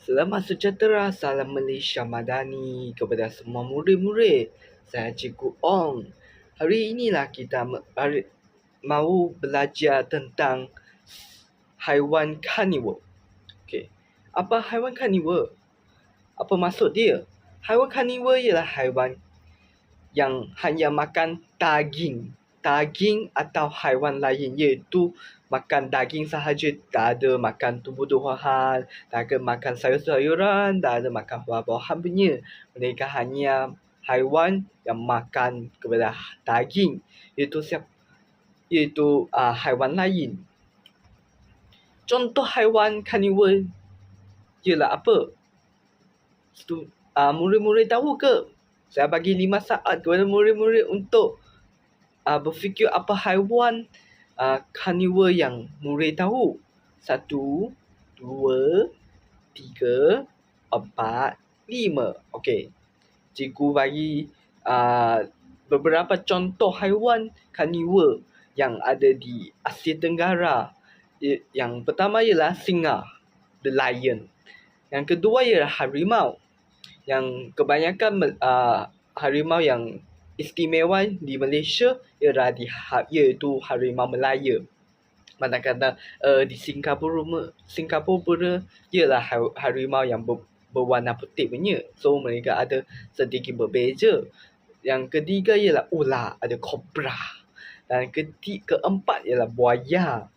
Selamat sejahtera, salam Malaysia Madani kepada semua murid-murid. Saya Cikgu Ong. Hari inilah kita mahu belajar tentang haiwan karnivor. Okey. Apa haiwan karnivor? Apa maksud dia? Haiwan karnivor ialah haiwan yang hanya makan daging. Daging atau haiwan lain iaitu makan daging sahaja, tak ada makan tumbuh-tumbuhan, tak ada makan sayur-sayuran, tak ada makan buah-buahan punya. Mereka hanya haiwan yang makan kepada daging. Iaitu siap iaitu uh, haiwan lain. Contoh haiwan karnivor ialah apa? Stu, uh, murid-murid tahu ke? Saya bagi lima saat kepada murid-murid untuk uh, berfikir apa haiwan uh, carnivore yang murid tahu. Satu, dua, tiga, empat, lima. Okey. Cikgu bagi uh, beberapa contoh haiwan carnivore yang ada di Asia Tenggara. Yang pertama ialah singa, the lion. Yang kedua ialah harimau. Yang kebanyakan uh, harimau yang istimewa di Malaysia ialah di iaitu harimau Melaya. Manakala uh, di Singapura Singapura ialah harimau yang ber, berwarna putih punya. So mereka ada sedikit berbeza. Yang ketiga ialah ular, ada kobra. Dan ketiga, keempat ialah buaya.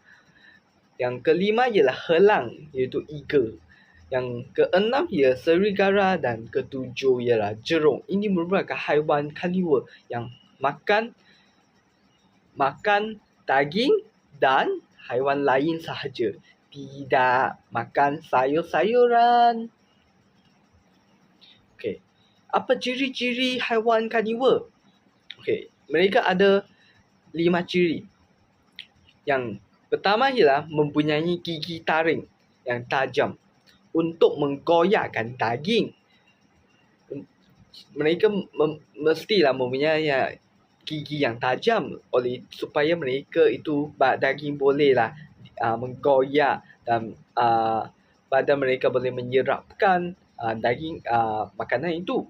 Yang kelima ialah helang, iaitu eagle. Yang keenam ialah serigala dan ketujuh ialah jerung. Ini merupakan haiwan karnivor yang makan makan daging dan haiwan lain sahaja. Tidak makan sayur-sayuran. Okey. Apa ciri-ciri haiwan karnivor? Okey, mereka ada lima ciri. Yang pertama ialah mempunyai gigi taring yang tajam untuk menggoyakkan daging. Mereka mem- mestilah mempunyai ya, gigi yang tajam oleh supaya mereka itu daging bolehlah uh, menggoyak dan uh, badan mereka boleh menyerapkan uh, daging uh, makanan itu.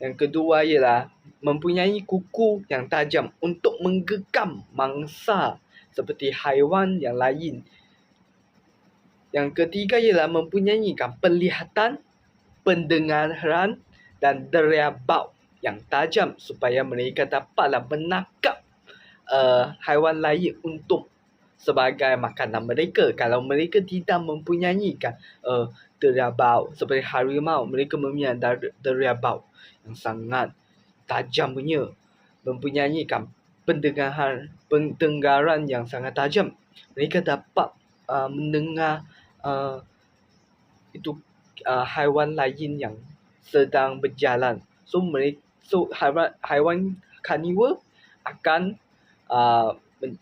Yang kedua ialah mempunyai kuku yang tajam untuk menggekam mangsa seperti haiwan yang lain yang ketiga ialah mempunyai penglihatan, pendengaran dan deria bau yang tajam supaya mereka dapatlah menangkap uh, haiwan lain untuk sebagai makanan mereka. Kalau mereka tidak mempunyai kan uh, deria bau seperti harimau, mereka mempunyai deria bau yang sangat tajam punya. Mempunyai kan pendengaran, pendengaran yang sangat tajam. Mereka dapat uh, mendengar uh, itu uh, haiwan lain yang sedang berjalan. So mereka so haiwan haiwan karnivor akan uh, men,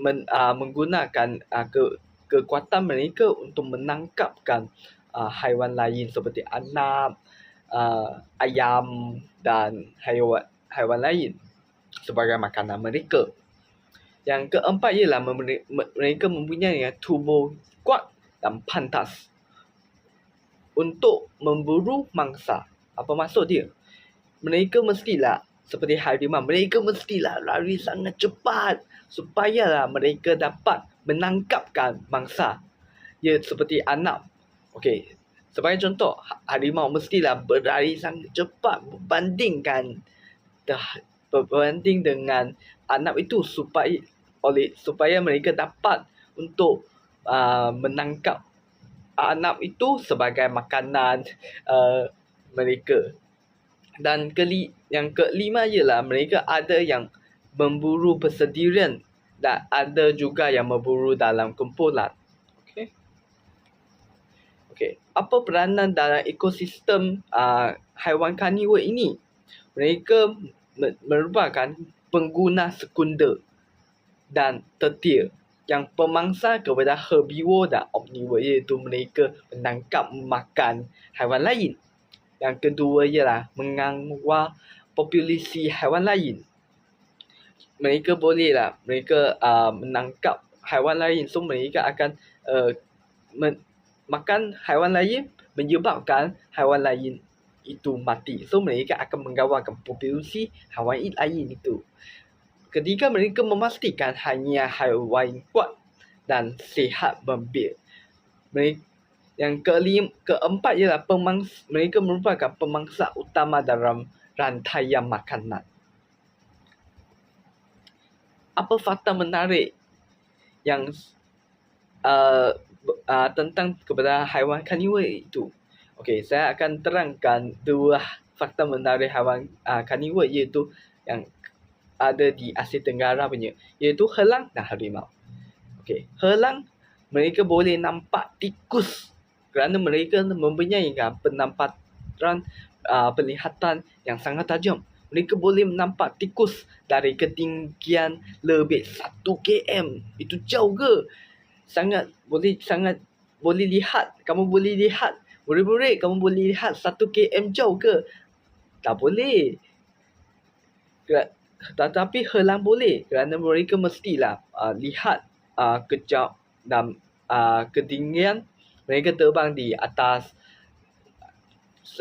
men, uh, menggunakan uh, ke kekuatan mereka untuk menangkapkan uh, haiwan lain seperti anak, uh, ayam dan haiwan haiwan lain sebagai makanan mereka. Yang keempat ialah mereka mempunyai tubuh kuat dan pantas untuk memburu mangsa. Apa maksud dia? Mereka mestilah seperti harimau, mereka mestilah lari sangat cepat supaya mereka dapat menangkapkan mangsa. Ya seperti anak. Okey. Sebagai contoh, harimau mestilah berlari sangat cepat berbandingkan berbanding dengan anak itu supaya oleh supaya mereka dapat untuk uh, menangkap anak itu sebagai makanan uh, mereka. Dan keli yang kelima ialah mereka ada yang memburu bersendirian dan ada juga yang memburu dalam kumpulan. Okey. Okey, apa peranan dalam ekosistem uh, haiwan karnivor ini? Mereka merupakan pengguna sekunder dan tertier yang pemangsa kepada herbivore dan omnivore iaitu mereka menangkap makan haiwan lain. Yang kedua ialah mengawal populasi haiwan lain. Mereka bolehlah mereka uh, menangkap haiwan lain so mereka akan uh, men- makan haiwan lain menyebabkan haiwan lain itu mati. So mereka akan menggawarkan populasi haiwan lain itu. Ketika mereka memastikan hanya haiwan kuat dan sihat membiak. Mereka, yang kelim, keempat ialah pemangsa, mereka merupakan pemangsa utama dalam rantaian makanan. Apa fakta menarik yang uh, uh, tentang kepada haiwan karnivor itu? Okey, saya akan terangkan dua fakta menarik haiwan uh, karnivor iaitu yang ada di Asia Tenggara punya iaitu helang dan harimau. Okey, helang mereka boleh nampak tikus kerana mereka mempunyai penampatan uh, penglihatan yang sangat tajam. Mereka boleh nampak tikus dari ketinggian lebih 1 km. Itu jauh ke? Sangat boleh sangat boleh lihat. Kamu boleh lihat Murid-murid, kamu boleh lihat satu km jauh ke? Tak boleh. Tetapi helang boleh kerana mereka mestilah uh, lihat uh, kejap dan uh, ketinggian mereka terbang di atas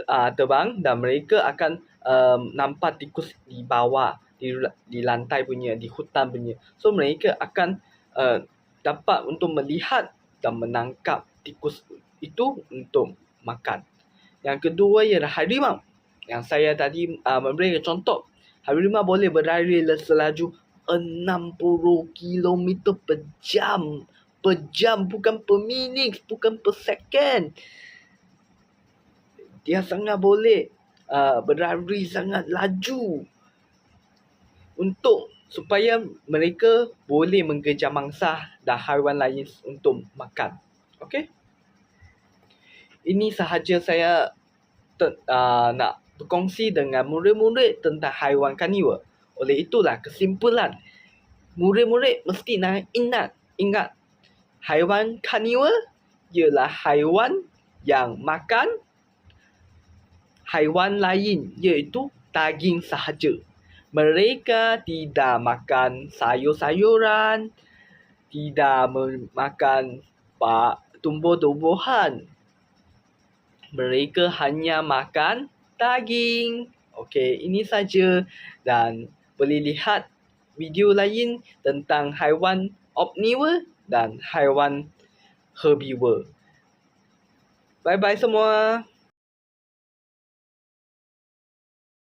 uh, terbang dan mereka akan um, nampak tikus di bawah di di lantai punya di hutan punya so mereka akan uh, dapat untuk melihat dan menangkap tikus itu untuk makan. Yang kedua ialah harimau. Yang saya tadi uh, memberikan contoh. Harimau boleh berlari selaju 60 km per jam. Per jam bukan per minit, bukan per second. Dia sangat boleh uh, berlari sangat laju. Untuk supaya mereka boleh mengejar mangsa dan haiwan lain untuk makan. Okay? ini sahaja saya te- uh, nak berkongsi dengan murid-murid tentang haiwan karnivor. Oleh itulah kesimpulan murid-murid mesti nak ingat ingat haiwan karnivor ialah haiwan yang makan haiwan lain iaitu daging sahaja. Mereka tidak makan sayur-sayuran, tidak makan tumbuh-tumbuhan, mereka hanya makan daging. Okey, ini saja dan boleh lihat video lain tentang haiwan omnivore dan haiwan herbivore. Bye bye semua.